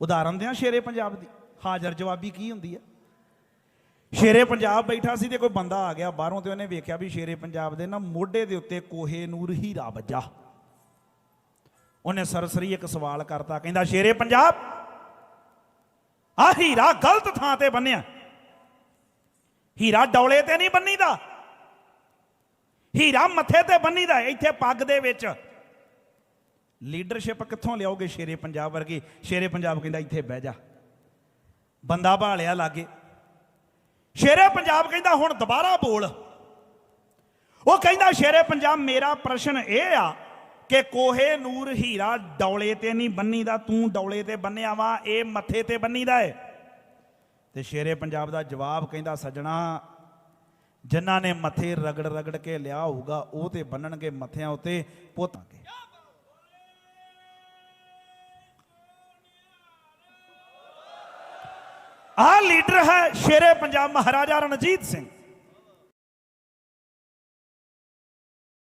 ਉਦਾਹਰਨ ਦਿਆਂ ਸ਼ੇਰੇ ਪੰਜਾਬ ਦੀ। ਹਾਜ਼ਰ ਜਵਾਬੀ ਕੀ ਹੁੰਦੀ ਹੈ ਸ਼ੇਰੇ ਪੰਜਾਬ ਬੈਠਾ ਸੀ ਤੇ ਕੋਈ ਬੰਦਾ ਆ ਗਿਆ ਬਾਹਰੋਂ ਤੇ ਉਹਨੇ ਵੇਖਿਆ ਵੀ ਸ਼ੇਰੇ ਪੰਜਾਬ ਦੇ ਨਾ ਮੋਢੇ ਦੇ ਉੱਤੇ ਕੋਹੇ ਨੂਰ ਹੀਰਾ ਵੱਜਾ ਉਹਨੇ ਸਰਸਰੀ ਇੱਕ ਸਵਾਲ ਕਰਤਾ, ਕਹਿੰਦਾ, ਸ਼ੇਰੇ ਪੰਜਾਬ, ਆ ਹੀਰਾ ਗਲਤ ਥਾਂ ਤੇ ਬੰਨਿਆ। ਹੀਰਾ ਡੌਲੇ ਤੇ ਨਹੀਂ ਬੰਨੀਦਾ। ਹੀਰਾ ਮੱਥੇ ਤੇ ਬੰਨੀਦਾ, ਇੱਥੇ ਪੱਗ ਦੇ ਵਿੱਚ। ਲੀਡਰਸ਼ਿਪ ਕਿੱਥੋਂ ਲਿਆਓਗੇ ਸ਼ੇਰੇ ਪੰਜਾਬ ਵਰਗੇ? ਸ਼ੇਰੇ ਪੰਜਾਬ ਕਹਿੰਦਾ ਇੱਥੇ ਬਹਿ ਜਾ। ਬੰਦਾ ਭਾਲਿਆ ਲਾਗੇ। ਸ਼ੇਰੇ ਪੰਜਾਬ ਕਹਿੰਦਾ ਹੁਣ ਦੁਬਾਰਾ ਬੋਲ। ਉਹ ਕਹਿੰਦਾ, ਸ਼ੇਰੇ ਪੰਜਾਬ, ਮੇਰਾ ਪ੍ਰਸ਼ਨ ਇਹ ਆ ਕਿ ਕੋਹੇ ਨੂਰ ਹੀਰਾ ਡੌਲੇ ਤੇ ਨਹੀਂ ਬੰਨੀ ਦਾ ਤੂੰ ਡੌਲੇ ਤੇ ਬੰਨਿਆ ਵਾ, ਇਹ ਮੱਥੇ ਤੇ ਬੰਨੀ ਦਾ ਏ? ਤੇ ਸ਼ੇਰੇ ਪੰਜਾਬ ਦਾ ਜਵਾਬ ਕਹਿੰਦਾ, ਸੱਜਣਾ, ਜਿਨ੍ਹਾਂ ਨੇ ਮੱਥੇ ਰਗੜ ਰਗੜ ਕੇ ਲਿਆ ਹੋਊਗਾ, ਉਹ ਤੇ ਬੰਨਣਗੇ ਮੱਥਿਆਂ ਉੱਤੇ ਪੋਤਾਂਗੇ ਆ ਲੀਡਰ ਹੈ ਸ਼ੇਰੇ ਪੰਜਾਬ ਮਹਾਰਾਜਾ ਰਣਜੀਤ ਸਿੰਘ।